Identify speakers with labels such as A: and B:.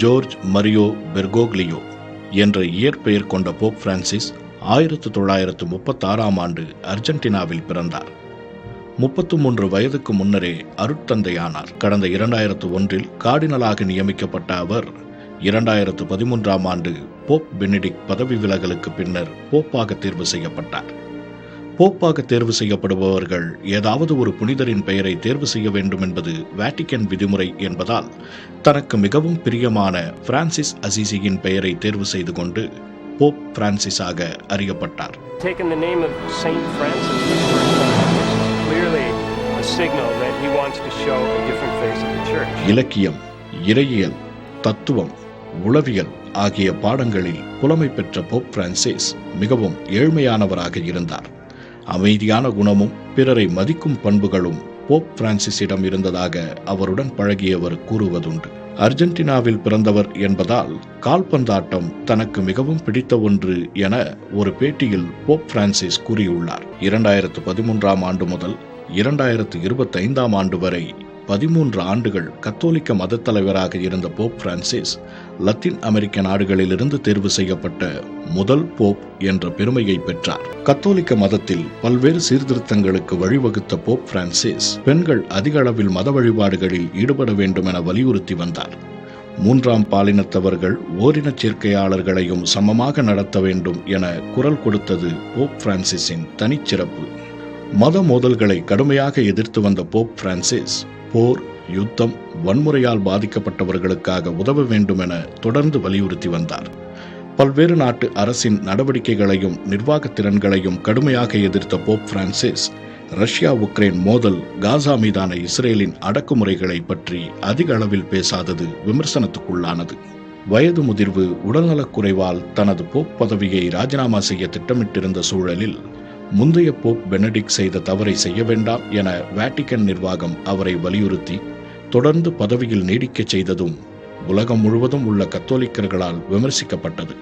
A: George Mario Bergoglio என்ற இயற்பெயர் கொண்ட போப் பிரான்சிஸ் ஆயிரத்து தொள்ளாயிரத்து முப்பத்தாறாம் ஆண்டு அர்ஜென்டினாவில் பிறந்தார். முப்பத்து மூன்று வயதுக்கு முன்னரே அருட்தந்தையானார். கடந்த இரண்டாயிரத்து ஒன்றில் கார்டினலாக நியமிக்கப்பட்ட அவர் இரண்டாயிரத்து பதிமூன்றாம் ஆண்டு போப் பெனடிக் பதவி விலகலுக்கு பின்னர் போப்பாக தேர்வு செய்யப்பட்டார். போப்பாக தேர்வு செய்யப்படுபவர்கள் ஏதாவது ஒரு புனிதரின் பெயரை தேர்வு செய்ய வேண்டும் என்பது வேட்டிக்கன் விதிமுறை என்பதால் தனக்கு மிகவும் பிரியமான பிரான்சிஸ் அசிசியின் பெயரை தேர்வு செய்து கொண்டு போப் பிரான்சிஸாக அறியப்பட்டார். இலக்கியம் இறையியல் தத்துவம் உளவியல் ஆகிய பாடங்களில் புலமை பெற்ற போப் பிரான்சிஸ் மிகவும் ஏழ்மையானவராக இருந்தார் அமைதியான குணமும் பிறரை மதிக்கும் பண்புகளும் போப் பிரான்சிஸிடம் இருந்ததாக அவருடன் பழகியவர் கூறுவதுண்டு. அர்ஜென்டினாவில் பிறந்தவர் என்பதால் கால்பந்தாட்டம் தனக்கு மிகவும் பிடித்த ஒன்று என ஒரு பேட்டியில் போப் பிரான்சிஸ் கூறியுள்ளார். இரண்டாயிரத்து பதிமூன்றாம் ஆண்டு முதல் இரண்டாயிரத்து இருபத்தைந்தாம் ஆண்டு வரை பதிமூன்று ஆண்டுகள் கத்தோலிக்க மதத் தலைவராக இருந்த போப் பிரான்சிஸ் லத்தீன் அமெரிக்க நாடுகளிலிருந்து தேர்வு செய்யப்பட்ட முதல் போப் என்ற பெருமையை பெற்றார். கத்தோலிக்க மதத்தில் பல்வேறு சீர்திருத்தங்களுக்கு வழிவகுத்த போப் பிரான்சிஸ் பெண்கள் அதிக அளவில் மத வழிபாடுகளில் ஈடுபட வேண்டும் என வலியுறுத்தி வந்தார். மூன்றாம் பாலினத்தவர்கள் ஓரினச் சேர்க்கையாளர்களையும் சமமாக நடத்த வேண்டும் என குரல் கொடுத்தது போப் பிரான்சிஸின் தனிச்சிறப்பு. மத மோதல்களை கடுமையாக எதிர்த்து வந்த போப் பிரான்சிஸ் போர் யுத்தம் வன்முறையால் பாதிக்கப்பட்டவர்களுக்காக உதவ வேண்டும் என தொடர்ந்து வலியுறுத்தி வந்தார். பல்வேறு நாட்டு அரசின் நடவடிக்கைகளையும் நிர்வாகத் திறன்களையும் கடுமையாக எதிர்த்த போப் பிரான்சிஸ் ரஷ்யா உக்ரைன் மோதல் காசா மீதான இஸ்ரேலின் அடக்குமுறைகளை பற்றி அதிக அளவில் பேசாதது விமர்சனத்துக்குள்ளானது. வயது முதிர்வு உடல்நலக் குறைவால் தனது போப் பதவியை ராஜினாமா செய்ய திட்டமிட்டிருந்த சூழலில் முந்தைய போப் பெனடிக் செய்த தவறை செய்ய வேண்டாம் என வேட்டிக்கன் நிர்வாகம் அவரை வலியுறுத்தி தொடர்ந்து பதவியில் நீடிக்கச் செய்ததும் உலகம் முழுவதும் உள்ள கத்தோலிக்கர்களால் விமர்சிக்கப்பட்டது.